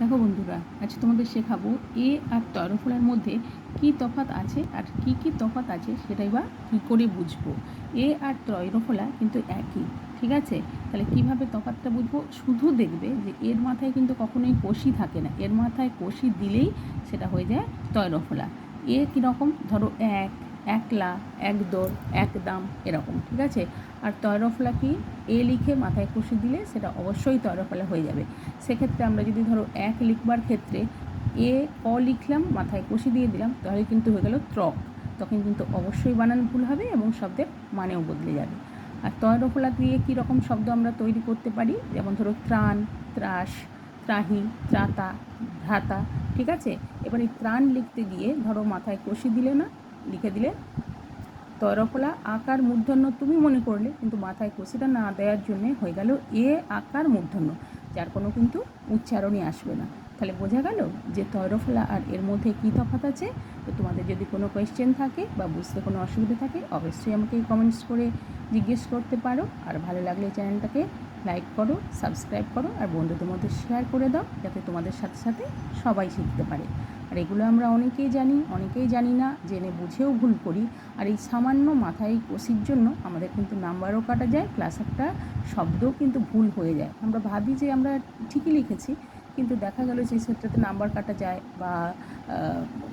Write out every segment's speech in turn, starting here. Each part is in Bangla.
দেখো বন্ধুরা আজ তোমাদের শেখাবো এ আর তরফলার মধ্যে কি তফাৎ আছে আর কি কি তফাৎ আছে সেটাই বা কী করে বুঝব। এ আর তৈরফলা কিন্তু একই, ঠিক আছে? তাহলে কীভাবে তফাৎটা বুঝব? শুধু দেখবে যে এর মাথায় কিন্তু কখনোই কষি থাকে না, এর মাথায় কষি দিলেই সেটা হয়ে যায় তৈরফলা। এ কীরকম? ধরো এক একলা এক দোর একদাম এরকম, ঠিক আছে? আর তয়রফলা কি? এ লিখে মাথায় কষি দিলে সেটা অবশ্যই তয়রফলা হয়ে যাবে। সেক্ষেত্রে আমরা যদি ধরো এক লিখবার ক্ষেত্রে এ ক লিখলাম, মাথায় কষি দিয়ে দিলাম, তাহলে কিন্তু হয়ে গেল ত্রক। তখন কিন্তু অবশ্যই বানান ভুল হবে এবং শব্দের মানেও বদলে যাবে। আর তয়রফলা দিয়ে কী রকম শব্দ আমরা তৈরি করতে পারি? যেমন ধরো ত্রাণ, ত্রাস, ত্রাহি, ত্রাতা, ভ্রাতা, ঠিক আছে? এবার এই ত্রাণ লিখতে গিয়ে ধরো মাথায় কষি দিলে না লিখে দিলে। তরফলা আকার মূর্ধন্য তুমি মনে করলে, কিন্তু মাথায় কষিটা না দেওয়ার জন্যে হয়ে গেল এ আকার মূর্ধন্য, যার কোনো কিন্তু উচ্চারণই আসবে না। তাহলে বোঝা গেল যে তরফলা আর এর মধ্যে কী তফাৎ আছে? তো তোমাদের যদি কোনো কোয়েশ্চেন থাকে বা বুঝতে কোনো অসুবিধা থাকে, অবশ্যই আমাকে কমেন্টস করে জিজ্ঞেস করতে পারো। আর ভালো লাগলে চ্যানেলটাকে লাইক করো সাবস্ক্রাইব করো আর বন্ধুদের মধ্যে শেয়ার করে দাও, যাতে তোমাদের সাথে সাথে সবাই শিখতে পারে। আর এগুলো আমরা অনেকেই জানি অনেকেই জানি না, জেনে বুঝেও ভুল করি। আর এই সামান্য মাথায় কষির জন্য আমাদের কিন্তু নাম্বারও কাটা যায় প্লাস একটা শব্দও কিন্তু ভুল হয়ে যায়। আমরা ভাবি যে আমরা ঠিকই লিখেছি কিন্তু দেখা গেল যে ক্ষেত্রেতে নাম্বার কাটা যায় বা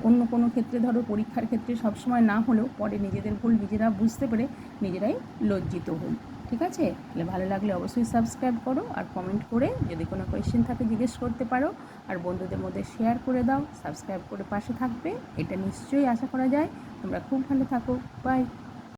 অন্য কোনো ক্ষেত্রে ধরো পরীক্ষার ক্ষেত্রে সবসময় না হলেও পরে নিজেদের ভুল নিজেরা বুঝতে পেরে নিজেরাই লজ্জিত হই। ঠিক আছে? তাহলে ভালো লাগলে অবশ্যই সাবস্ক্রাইব করো আর কমেন্ট করে যদি কোনো কোয়েশ্চেন থাকে জিজ্ঞেস করতে পারো। আর বন্ধুদের মধ্যে শেয়ার করে দাও, সাবস্ক্রাইব করে পাশে থাকবে। এটা নিশ্চয়ই আশা করা যায়। তোমরা খুব ভালো থাকো। বাই